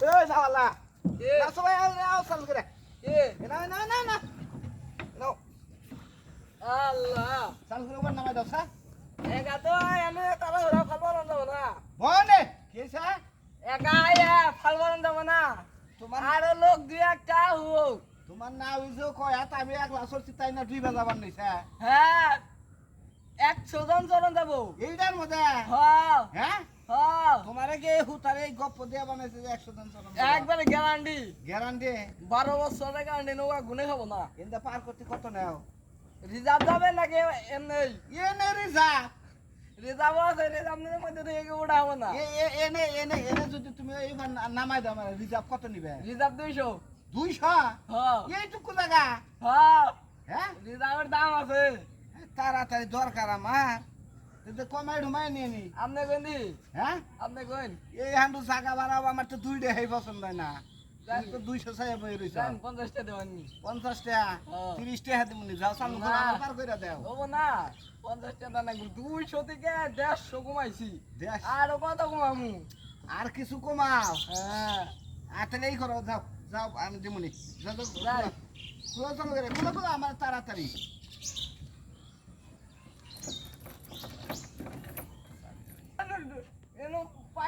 এই এ। না সবাই আও চালু করে। এ। না না না না। নাও। আল্লাহ। চালু করে ওপর নামাই দাও স্যার একা তো এনে তারা ওরা ফাল বানান যাব না। বনে? কি স্যার একা আয়া ফাল বানান যাব না। তোমার আর লোক দুই একটা হোক তোমার না হইছে কয় আমি এক লাসর চিতাই না দুই বাজাবার নাই স্যার হ্যাঁ একশো জন চলন যাব। এইটার মধ্যে? হ্যাঁ। হ্যাঁ? হ্যাঁ হুতারে দিয়া বানাইছে যে একবারে গ্যারান্টি গ্যারান্টি বারো বছরের গ্যারান্টি নৌকা গুনে খাব না। পার করতে কত নেও? রিজার্ভ যাবে নাকি এমনি? রিজার্ভ রিজার্ভ আছে রিজার্ভের মধ্যে থেকে উঠাবো না। এ- এ- এনে এনে এনে যদি তুমি এইবার নামাই দাও মানে রিজার্ভ কত নিবে? রিজার্ভ দুইশো। দুইশো? হ্যাঁ। এইটুকু জায়গা? হ্যাঁ। হ্যাঁ? রিজার্ভের দাম আছে। তাড়াতাড়ি দরকার আমার। কমাই ঢুমাই নিয়ে নি আপনি কইন দি হ্যাঁ আপনি কইন এই হান্ডু আমার তো দুই দেহাই পছন্দ হয় না তো দুইশো চাই বই রইছ যান পঞ্চাশটা দেওয়ানি পঞ্চাশ টাকা হ্যাঁ। তিরিশ টাকা দিমুনি যাও চালু না। পার করে দেও হব না দুইশো থেকে দেড়শো কমাইছি আরও কত কমামু আর কিছু কমাও হ্যাঁ আর তাহলে এই করো যাও যাও আমি দিমুনি যাও যাও, যাই। খুলো চালু করে খুলো খুলো আমার তাড়াতাড়ি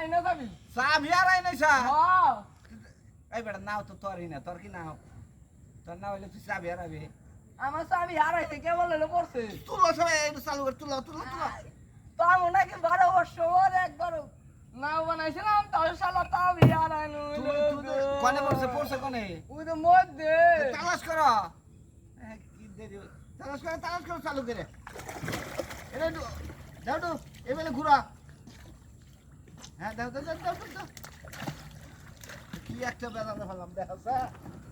এনো যাবি? চা ভিয়ারাই নাই চা। এই বেটা নাও তো তোরই না তোর কি নাও? তোর না হইলে তুই চা ভিয়ারাবি আমার চাবি হারাইছে কে বলে পড়ছে তুলো সবাই একটু চালু করে তুলো তুলো তুলো। তো আমি নাকি বারো বছর একবার নাও বানাইছিলাম তাও শালা চাবি হারাইলো তুমি তুমি কোনে পড়ছে পড়ছে কোনে? ওই তো মধ্যে। তালাশ করো। এ, কি দেরি তালাশ করো তালাশ করো চালু করে। এটা দাও একটু ঘুরা। হ্যাঁ দাও দাও দাও দাও দাও, দাও। কি একটা বেড়াতে ফেলাম দেখা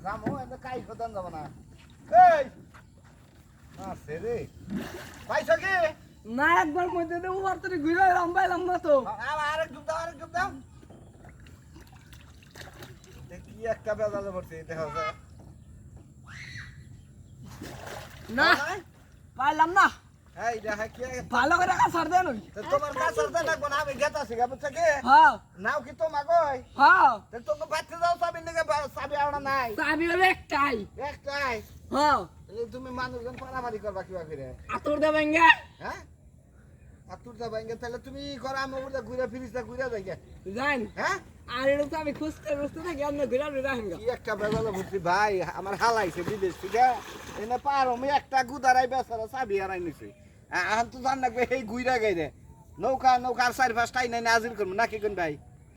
যামো এত কাই খোদান যাব না? এই! আছে রে। পাইছ কি? না একবার মধ্যে দিয়ে উবার তুই ঘুরে লম্বাইলাম না তো। আরেক ডুব দাও আরেক ডুব দাও। কি একটা বেড়াতে পড়ছে দেখা না পাইলাম না। ভালো করে দেন ওই তো তোমার আর লাগবো না আমি গেতা শিখা বুঝছ কি? হ্যাঁ। নাও কি হ্যাঁ। তোকে বাচ্চা যাও সাবি নিকে আওড়া নাই। চাবি হলো একটাই। একটাই? হ্যাঁ। তুমি মানুষজন পারামারি করবা কিবা করে আতর দেবেন গে হ্যাঁ? যাবা ইঙ্গে তাহলে তুমি করো আমি ঘুরে ফিরিস না ঘুরে যাই জান। হ্যাঁ? আর এটা তো আমি খুঁজতে খুঁজতে থাকি আপনি ঘুরে ঘুরে কি একটা বেগালো ভর্তি ভাই আমার হালাইছে বিদেশ থেকে। এনে পারো আমি একটা গুদারাই বেচারা চাবি হারাই নিছি। এখন তো জান লাগবে এই গুইরা গাই নৌকা নৌকা নৌকার চারি পাঁচটাই নাই নাজির করব নাকি কোন ভাই